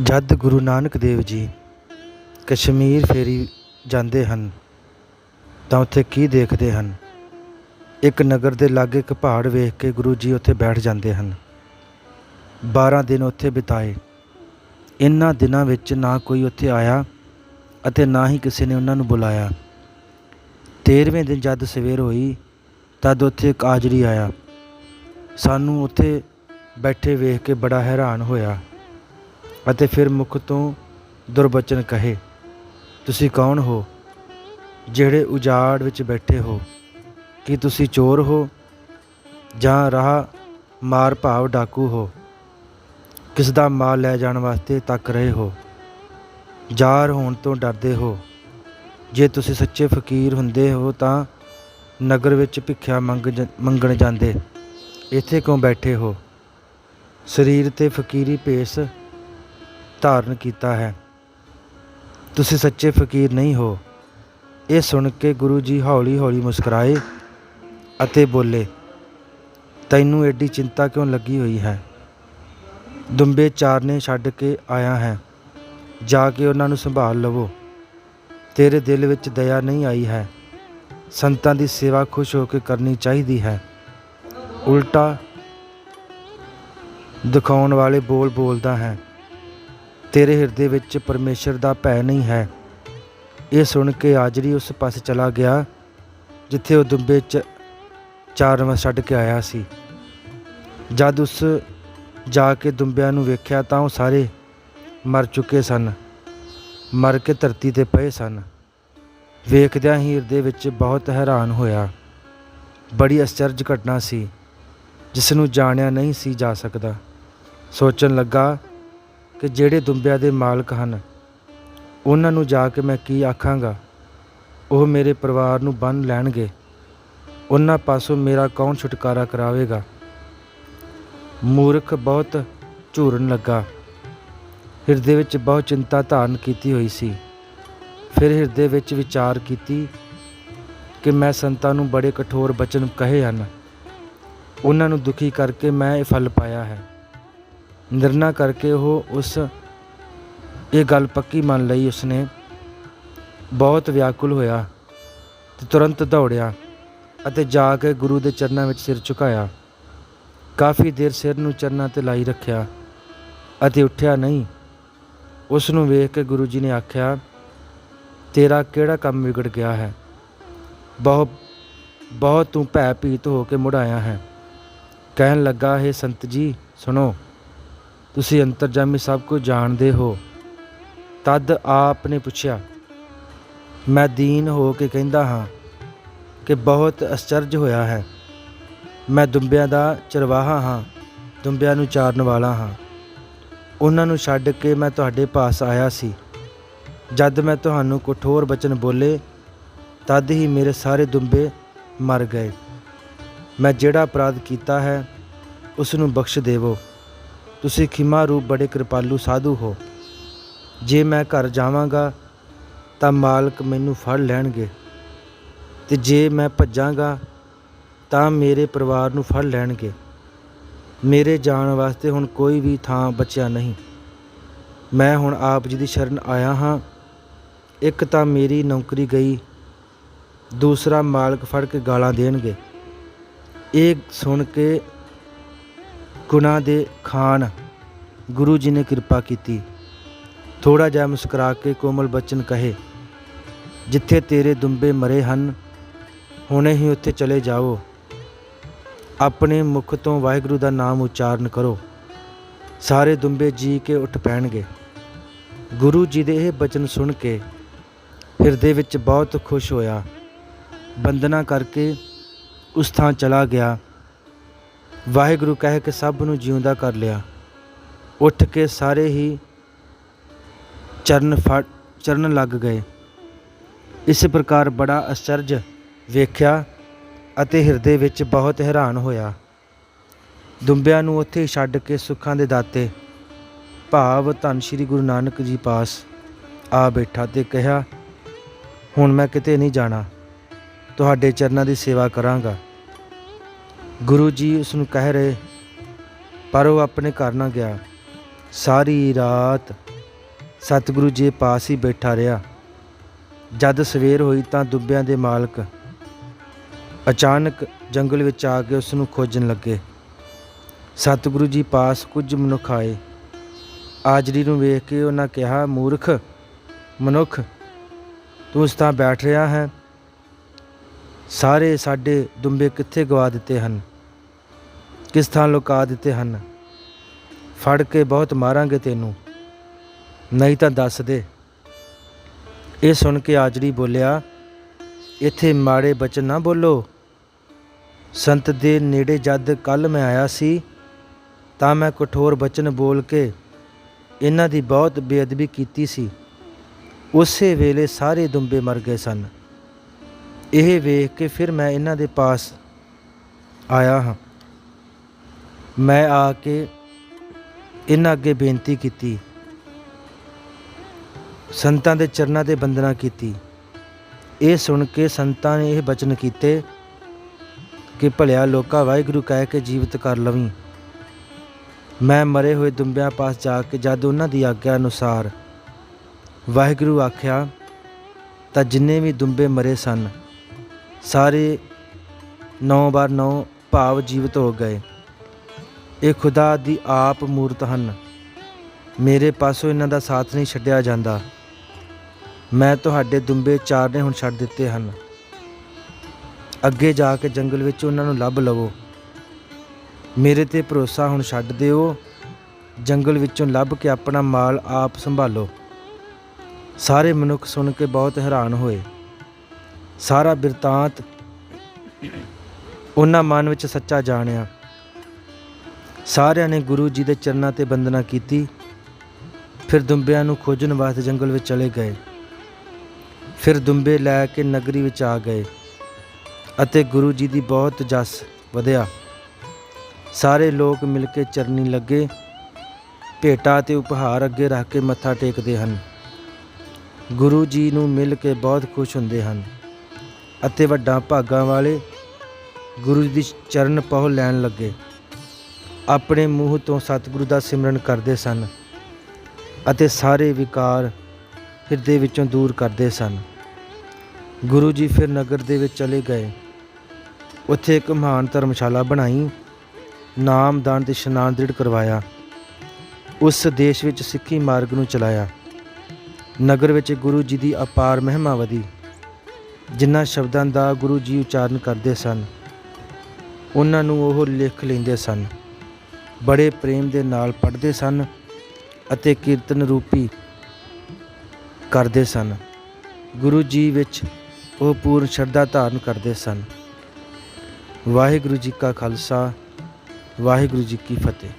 ਜਦ ਗੁਰੂ ਨਾਨਕ ਦੇਵ ਜੀ ਕਸ਼ਮੀਰ ਫੇਰੀ ਜਾਂਦੇ ਹਨ, ਤਾਂ ਉੱਥੇ ਕੀ ਦੇਖਦੇ ਹਨ? ਇੱਕ ਨਗਰ ਦੇ ਲਾਗੇ ਇੱਕ ਪਹਾੜ ਵੇਖ ਕੇ ਗੁਰੂ ਜੀ ਉੱਥੇ ਬੈਠ ਜਾਂਦੇ ਹਨ। 12 ਦਿਨ ਉੱਥੇ ਬਿਤਾਏ। ਇਨ੍ਹਾਂ ਦਿਨਾਂ ਵਿੱਚ ਨਾ ਕੋਈ ਉੱਥੇ ਆਇਆ ਅਤੇ ਨਾ ਹੀ ਕਿਸੇ ਨੇ ਉਹਨਾਂ ਨੂੰ ਬੁਲਾਇਆ। 13ਵੇਂ ਦਿਨ ਜਦ ਸਵੇਰ ਹੋਈ, ਤਦ ਉੱਥੇ ਇੱਕ ਆਜਰੀ ਆਇਆ। ਸਾਨੂੰ ਉੱਥੇ ਬੈਠੇ ਵੇਖ ਕੇ ਬੜਾ ਹੈਰਾਨ ਹੋਇਆ। ਅਤੇ ਫਿਰ ਮੁਖ ਤੋਂ ਦੁਰਬਚਨ ਕਹੇ, ਤੁਸੀਂ ਕੌਣ ਹੋ? ਜਿਹੜੇ ਉਜਾੜ ਵਿੱਚ ਬੈਠੇ ਹੋ, ਕੀ ਤੁਸੀਂ ਚੋਰ ਹੋ? ਜਾਂ ਰਾਹ ਮਾਰ ਭਾਵ ਡਾਕੂ ਹੋ? ਕਿਸ ਦਾ ਮਾਲ ਲੈ ਜਾਣ ਵਾਸਤੇ ਤੱਕ ਰਹੇ ਹੋ? ਜ਼ਾਰ ਹੋਣ ਤੋਂ ਡਰਦੇ ਹੋ? ਜੇ ਤੁਸੀਂ ਸੱਚੇ ਫਕੀਰ ਹੁੰਦੇ ਹੋ ਤਾਂ ਨਗਰ ਵਿੱਚ ਭਿੱਖਿਆ ਮੰਗ ਜ- ਮੰਗਣ ਜਾਂਦੇ। ਇੱਥੇ ਕਿਉਂ ਬੈਠੇ ਹੋ? ਸਰੀਰ ਤੇ ਫਕੀਰੀ ਭੇਸ ਧਾਰਨ ਕੀਤਾ ਹੈ। ਤੁਸੀਂ ਸੱਚੇ ਫਕੀਰ ਨਹੀਂ ਹੋ। ਇਹ ਸੁਣ ਕੇ ਗੁਰੂ ਜੀ ਹੌਲੀ ਹੌਲੀ ਮੁਸਕਰਾਏ ਅਤੇ ਬੋਲੇ, ਤੈਨੂੰ ਐਡੀ ਚਿੰਤਾ ਕਿਉਂ ਲੱਗੀ ਹੋਈ ਹੈ? ਦੁੰਬੇ ਚਾਰਨੇ ਛੱਡ ਕੇ ਆਇਆ ਹੈ। ਜਾ ਕੇ ਉਹਨਾਂ ਨੂੰ ਸੰਭਾਲ ਲਵੋ। ਤੇਰੇ ਦਿਲ ਵਿੱਚ ਦਇਆ ਨਹੀਂ ਆਈ ਹੈ। ਸੰਤਾਂ ਦੀ ਸੇਵਾ ਖੁਸ਼ ਹੋ ਕੇ ਕਰਨੀ ਚਾਹੀਦੀ ਹੈ। ਉਲਟਾ ਦਿਖਾਉਣ ਵਾਲੇ ਬੋਲ ਬੋਲਦਾ ਹੈ। ਤੇਰੇ ਹਿਰਦੇ ਵਿੱਚ ਪਰਮੇਸ਼ਰ ਦਾ ਭੈ ਨਹੀਂ ਹੈ। ਇਹ ਸੁਣ ਕੇ ਆਜਰੀ ਉਸ ਪਾਸੇ ਚਲਾ ਗਿਆ, ਜਿੱਥੇ ਉਹ ਦੁੰਬੇ ਚ ਚਾਰਵਾਂ ਛੱਡ ਕੇ ਆਇਆ ਸੀ। ਜਦ ਉਸ ਜਾ ਕੇ ਦੁੰਬਿਆਂ ਨੂੰ ਵੇਖਿਆ ਤਾਂ ਉਹ ਸਾਰੇ ਮਰ ਚੁੱਕੇ ਸਨ, ਮਰ ਕੇ ਧਰਤੀ ਤੇ ਪਏ ਸਨ। ਵੇਖਦਿਆਂ ਹੀ ਹਿਰਦੇ ਵਿੱਚ ਬਹੁਤ ਹੈਰਾਨ ਹੋਇਆ। ਬੜੀ ਅਚਰਜ ਘਟਨਾ ਸੀ, ਜਿਸ ਨੂੰ ਜਾਣਿਆ ਨਹੀਂ ਸੀ ਜਾ ਸਕਦਾ। ਸੋਚਣ ਲੱਗਾ ਕਿ ਜਿਹੜੇ ਦੁੰਬਿਆਂ ਦੇ ਮਾਲਕ ਹਨ, ਉਹਨਾਂ ਨੂੰ ਜਾ ਕੇ ਮੈਂ ਕੀ ਆਖਾਂਗਾ? ਉਹ ਮੇਰੇ ਪਰਿਵਾਰ ਨੂੰ ਬੰਨ ਲੈਣਗੇ। ਉਹਨਾਂ ਪਾਸੋਂ ਮੇਰਾ ਕੌਣ ਛੁਟਕਾਰਾ ਕਰਾਵੇਗਾ? ਮੂਰਖ ਬਹੁਤ ਝੂਰਨ ਲੱਗਾ। ਹਿਰਦੇ ਵਿੱਚ ਬਹੁਤ ਚਿੰਤਾ ਧਾਰਨ ਕੀਤੀ ਹੋਈ ਸੀ। ਫਿਰ ਹਿਰਦੇ ਵਿੱਚ ਵਿਚਾਰ ਕੀਤੀ ਕਿ ਮੈਂ ਸੰਤਾਂ ਨੂੰ ਬੜੇ ਕਠੋਰ ਬਚਨ ਕਹੇ ਹਨ। ਉਹਨਾਂ ਨੂੰ ਦੁਖੀ ਕਰਕੇ ਮੈਂ ਇਹ ਫਲ ਪਾਇਆ ਹੈ। ਨਿਰਣਾ ਕਰਕੇ ਉਹ ਉਸ, ਇਹ ਗੱਲ ਪੱਕੀ ਮੰਨ ਲਈ ਉਸਨੇ। ਬਹੁਤ ਵਿਆਕੁਲ ਹੋਇਆ ਤੇ ਤੁਰੰਤ ਦੌੜਿਆ ਅਤੇ ਜਾ ਕੇ ਗੁਰੂ ਦੇ ਚਰਨਾਂ ਵਿੱਚ ਸਿਰ ਝੁਕਾਇਆ। ਕਾਫੀ ਦੇਰ ਸਿਰ ਨੂੰ ਚਰਨਾਂ ਤੇ ਲਾਈ ਰੱਖਿਆ ਅਤੇ ਉੱਠਿਆ ਨਹੀਂ। ਉਸ ਨੂੰ ਵੇਖ ਕੇ ਗੁਰੂ ਜੀ ਨੇ ਆਖਿਆ, ਤੇਰਾ ਕਿਹੜਾ ਕੰਮ ਵਿਗੜ ਗਿਆ ਹੈ? ਬਹੁਤ ਬਹੁਤ ਤੂੰ ਭੈ ਭੀਤ ਹੋ ਕੇ ਮੁੜ ਆਇਆ ਹੈ। ਕਹਿਣ ਲੱਗਾ, ਹੈ ਸੰਤ ਜੀ, ਸੁਣੋ। ਤੁਸੀਂ ਅੰਤਰਜਾਮੀ ਸਭ ਕੁਝ ਜਾਣਦੇ ਹੋ। ਤਦ ਆਪ ਨੇ ਪੁੱਛਿਆ, ਮੈਂ ਦੀਨ ਹੋ ਕੇ ਕਹਿੰਦਾ ਹਾਂ ਕਿ ਬਹੁਤ ਅਚਰਜ ਹੋਇਆ ਹੈ। ਮੈਂ ਦੁੰਬਿਆਂ ਦਾ ਚਰਵਾਹਾ ਹਾਂ, ਦੁੰਬਿਆਂ ਨੂੰ ਚਾਰਨ ਵਾਲਾ ਹਾਂ। ਉਹਨਾਂ ਨੂੰ ਛੱਡ ਕੇ ਮੈਂ ਤੁਹਾਡੇ ਪਾਸ ਆਇਆ ਸੀ। ਜਦ ਮੈਂ ਤੁਹਾਨੂੰ ਕਠੋਰ ਬਚਨ ਬੋਲੇ, ਤਦ ਹੀ ਮੇਰੇ ਸਾਰੇ ਦੁੰਬੇ ਮਰ ਗਏ। ਮੈਂ ਜਿਹੜਾ ਅਪਰਾਧ ਕੀਤਾ ਹੈ, ਉਸ ਨੂੰ ਬਖਸ਼ ਦੇਵੋ। ਤੁਸੀਂ ਖਿਮਾ ਰੂਪ ਬੜੇ ਕਿਰਪਾਲੂ ਸਾਧੂ ਹੋ। ਜੇ ਮੈਂ ਘਰ ਜਾਵਾਂਗਾ, ਤਾਂ ਮਾਲਕ ਮੈਨੂੰ ਫੜ ਲੈਣਗੇ। ਤੇ ਜੇ ਮੈਂ ਭੱਜਾਂਗਾ, ਤਾਂ ਮੇਰੇ ਪਰਿਵਾਰ ਨੂੰ ਫੜ ਲੈਣਗੇ। ਮੇਰੇ ਜਾਣ ਵਾਸਤੇ ਹੁਣ ਕੋਈ ਵੀ ਥਾਂ ਬਚਿਆ ਨਹੀਂ। ਮੈਂ ਹੁਣ ਆਪ ਜੀ ਦੀ ਸ਼ਰਨ ਆਇਆ ਹਾਂ। ਇੱਕ ਤਾਂ ਮੇਰੀ ਨੌਕਰੀ ਗਈ, ਦੂਸਰਾ ਮਾਲਕ ਫੜ ਕੇ ਗਾਲਾਂ ਦੇਣਗੇ। ਇਹ ਸੁਣ ਕੇ ਗੁਨਾਹ ਦੇ ਖਾਨ ਗੁਰੂ ਜੀ ਨੇ ਕਿਰਪਾ ਕੀਤੀ। ਥੋੜਾ ਜਿਹਾ ਮੁਸਕਰਾ ਕੇ ਕੋਮਲ ਬਚਨ ਕਹੇ, ਜਿੱਥੇ ਤੇਰੇ ਦੁੰਬੇ ਮਰੇ ਹਨ, ਹੁਣੇ ਹੀ ਉੱਥੇ ਚਲੇ ਜਾਓ। ਆਪਣੇ ਮੁਖ ਤੋਂ ਵਾਹਿਗੁਰੂ ਦਾ ਨਾਮ ਉਚਾਰਨ ਕਰੋ। ਸਾਰੇ ਦੁੰਬੇ ਜੀ ਕੇ ਉੱਠ ਪੈਣਗੇ। ਗੁਰੂ ਜੀ ਦੇ ਇਹ ਬਚਨ ਸੁਣ ਕੇ ਹਿਰਦੇ ਵਿੱਚ ਬਹੁਤ ਖੁਸ਼ ਹੋਇਆ। ਬੰਦਨਾ ਕਰਕੇ ਉਸ ਥਾਂ ਚਲਾ ਗਿਆ। ਵਾਹਿਗੁਰੂ ਕਹਿ ਕੇ ਸਭ ਨੂੰ ਜਿਉਂਦਾ ਕਰ ਲਿਆ। ਉੱਠ ਕੇ ਸਾਰੇ ਹੀ ਚਰਨ ਫੜ ਚਰਨ ਲੱਗ ਗਏ। ਇਸ ਪ੍ਰਕਾਰ ਬੜਾ ਅਚਰਜ ਵੇਖਿਆ ਅਤੇ ਹਿਰਦੇ ਵਿੱਚ ਬਹੁਤ ਹੈਰਾਨ ਹੋਇਆ। ਦੁੰਬਿਆਂ ਨੂੰ ਉੱਥੇ ਛੱਡ ਕੇ ਸੁੱਖਾਂ ਦੇ ਦਾਤੇ, ਭਾਵ ਧੰਨ ਸ਼੍ਰੀ ਗੁਰੂ ਨਾਨਕ ਜੀ ਪਾਸ ਆ ਬੈਠਾ ਤੇ ਕਿਹਾ, ਹੁਣ ਮੈਂ ਕਿਤੇ ਨਹੀਂ ਜਾਣਾ। ਤੁਹਾਡੇ ਚਰਨਾਂ ਦੀ ਸੇਵਾ ਕਰਾਂਗਾ। ਗੁਰੂ ਜੀ ਉਸ ਨੂੰ ਕਹਿ ਰਹੇ, ਪਰ ਉਹ ਆਪਣੇ ਘਰ ਨਾ ਗਿਆ। ਸਾਰੀ ਰਾਤ ਸਤਿਗੁਰੂ ਜੀ ਪਾਸ ਹੀ ਬੈਠਾ ਰਿਹਾ। ਜਦ ਸਵੇਰ ਹੋਈ ਤਾਂ ਦੁੱਬਿਆਂ ਦੇ ਮਾਲਕ ਅਚਾਨਕ ਜੰਗਲ ਵਿੱਚ ਆ ਕੇ ਉਸ ਨੂੰ ਖੋਜਣ ਲੱਗੇ। ਸਤਿਗੁਰੂ ਜੀ ਪਾਸ ਕੁਝ ਮਨੁੱਖ ਆਏ। ਆਜਰੀ ਨੂੰ ਵੇਖ ਕੇ ਉਹਨਾਂ ਕਿਹਾ, ਮੂਰਖ, ਮਨੁੱਖ, ਤੂੰ ਇਸ ਤਾਂ ਬੈਠ ਰਿਹਾ ਹੈ। ਸਾਰੇ ਸਾਡੇ ਦੁੰਬੇ ਕਿੱਥੇ ਗਵਾ ਦਿੱਤੇ ਹਨ? ਕਿਸ ਥਾਂ ਲੁਕਾ ਦਿੱਤੇ ਹਨ? ਫੜ ਕੇ ਬਹੁਤ ਮਾਰਾਂਗੇ ਤੈਨੂੰ। ਨਹੀਂ ਤਾਂ ਦੱਸ ਦੇ। ਇਹ ਸੁਣ ਕੇ ਆਜੜੀ ਬੋਲਿਆ, ਇੱਥੇ ਮਾੜੇ ਬਚਨ ਨਾ ਬੋਲੋ। ਸੰਤ ਦੇ ਨੇੜੇ ਜਦ ਕੱਲ ਮੈਂ ਆਇਆ ਸੀ, ਤਾਂ ਮੈਂ ਕਠੋਰ ਬਚਨ ਬੋਲ ਕੇ ਇਹਨਾਂ ਦੀ ਬਹੁਤ ਬੇਅਦਬੀ ਕੀਤੀ ਸੀ। ਉਸੇ ਵੇਲੇ ਸਾਰੇ ਦੁੰਬੇ ਮਰ ਗਏ ਸਨ। ਇਹ ਵੇਖ ਕੇ ਫਿਰ ਮੈਂ ਇਹਨਾਂ ਦੇ ਪਾਸ ਆਇਆ ਹਾਂ। ਮੈਂ ਆ ਕੇ ਇਹਨਾਂ ਅੱਗੇ ਬੇਨਤੀ ਕੀਤੀ। ਸੰਤਾਂ ਦੇ ਚਰਨਾਂ ਤੇ ਬੰਦਨਾ ਕੀਤੀ। ਇਹ ਸੁਣ ਕੇ ਸੰਤਾਂ ਨੇ ਇਹ ਬਚਨ ਕੀਤੇ ਕਿ ਭਲਿਆ ਲੋਕਾ, ਵਾਹਿਗੁਰੂ ਕਹਿ ਕੇ ਜੀਵਤ ਕਰ ਲਵੀਂ। ਮੈਂ ਮਰੇ ਹੋਏ ਦੁੰਬਿਆਂ ਪਾਸ ਜਾ ਕੇ ਜਦ ਉਹਨਾਂ ਦੀ ਆਗਿਆ ਅਨੁਸਾਰ ਵਾਹਿਗੁਰੂ ਆਖਿਆ, ਤਾਂ ਜਿੰਨੇ ਵੀ ਦੁੰਬੇ ਮਰੇ ਸਨ, ਸਾਰੇ 9 ਬਾਰ 9 ਭਾਵ ਜੀਵਤ ਹੋ ਗਏ। ਇਹ ਖੁਦਾ ਦੀ ਆਪ ਮੂਰਤ ਹਨ। ਮੇਰੇ ਪਾਸੋਂ ਇਹਨਾਂ ਦਾ ਸਾਥ ਨਹੀਂ ਛੱਡਿਆ ਜਾਂਦਾ। ਮੈਂ ਤੁਹਾਡੇ ਦੁੰਬੇ ਚਾਰਨੇ ਹੁਣ ਛੱਡ ਦਿੱਤੇ ਹਨ। ਅੱਗੇ ਜਾ ਕੇ ਜੰਗਲ ਵਿੱਚ ਉਹਨਾਂ ਨੂੰ ਲੱਭ ਲਵੋ। ਮੇਰੇ ਤੇ ਭਰੋਸਾ ਹੁਣ ਛੱਡ ਦਿਓ। ਜੰਗਲ ਵਿੱਚੋਂ ਲੱਭ ਕੇ ਆਪਣਾ ਮਾਲ ਆਪ ਸੰਭਾਲੋ। ਸਾਰੇ ਮਨੁੱਖ ਸੁਣ ਕੇ ਬਹੁਤ ਹੈਰਾਨ ਹੋਏ। ਸਾਰਾ ਬਿਰਤਾਂਤ ਉਹਨਾਂ ਮਨ ਵਿੱਚ ਸੱਚਾ ਜਾਣਿਆ। ਸਾਰਿਆਂ ਨੇ ਗੁਰੂ ਜੀ ਦੇ ਚਰਨਾਂ ਤੇ ਬੰਦਨਾ ਕੀਤੀ। ਫਿਰ ਦੁੰਬਿਆਂ ਨੂੰ ਖੋਜਣ ਵਾਸਤੇ ਜੰਗਲ ਵਿੱਚ ਚਲੇ ਗਏ। ਫਿਰ ਦੁੰਬੇ ਲੈ ਕੇ ਨਗਰੀ ਵਿੱਚ ਆ ਗਏ ਅਤੇ ਗੁਰੂ ਜੀ ਦੀ ਬਹੁਤ ਜਸ ਵਧਿਆ। ਸਾਰੇ ਲੋਕ ਮਿਲ ਕੇ ਚਰਨੀ ਲੱਗੇ। ਭੇਟਾ ਤੇ ਉਪਹਾਰ ਅੱਗੇ ਰੱਖ ਕੇ ਮੱਥਾ ਟੇਕਦੇ ਹਨ। ਗੁਰੂ ਜੀ ਨੂੰ ਮਿਲ ਕੇ ਬਹੁਤ ਖੁਸ਼ ਹੁੰਦੇ ਹਨ ਅਤੇ ਵੱਡਾ ਭਾਗਾਂ ਵਾਲੇ ਗੁਰੂ ਜੀ ਦੀ ਚਰਨ ਪਹੁ ਲੈਣ ਲੱਗੇ। ਆਪਣੇ ਮੂੰਹ ਤੋਂ ਸਤਿਗੁਰੂ ਦਾ ਸਿਮਰਨ ਕਰਦੇ ਸਨ ਅਤੇ ਸਾਰੇ ਵਿਕਾਰ ਹਿਰਦੇ ਵਿੱਚੋਂ ਦੂਰ ਕਰਦੇ ਸਨ। ਗੁਰੂ ਜੀ ਫਿਰ ਨਗਰ ਦੇ ਵਿੱਚ ਚਲੇ ਗਏ। ਉੱਥੇ ਇੱਕ ਮਹਾਨ ਧਰਮਸ਼ਾਲਾ ਬਣਾਈ ਨਾਮਦਾਨ ਤੇ ਇਸ਼ਨਾਨ ਦ੍ਰਿੜ ਕਰਵਾਇਆ। ਉਸ ਦੇਸ਼ ਵਿੱਚ ਸਿੱਖੀ ਮਾਰਗ ਨੂੰ ਚਲਾਇਆ। ਨਗਰ ਵਿੱਚ ਗੁਰੂ ਜੀ ਦੀ ਅਪਾਰ ਮਹਿਮਾ ਵਧੀ, ਜਿਨ੍ਹਾਂ ਸ਼ਬਦਾਂ ਦਾ ਗੁਰੂ ਜੀ ਉਚਾਰਨ ਕਰਦੇ ਸਨ। ਉਹਨਾਂ ਨੂੰ ਉਹ ਲਿਖ ਲੈਂਦੇ ਸਨ। ਬੜੇ ਪ੍ਰੇਮ ਦੇ ਨਾਲ ਪੜ੍ਹਦੇ ਸਨ ਅਤੇ ਕੀਰਤਨ ਰੂਪੀ ਕਰਦੇ ਸਨ। ਗੁਰੂ ਜੀ ਵਿੱਚ ਉਹ ਪੂਰਨ ਸ਼ਰਧਾ ਧਾਰਨ ਕਰਦੇ ਸਨ। ਵਾਹਿਗੁਰੂ ਜੀ ਕਾ ਖਾਲਸਾ, ਵਾਹਿਗੁਰੂ ਜੀ ਕੀ ਫਤਿਹ।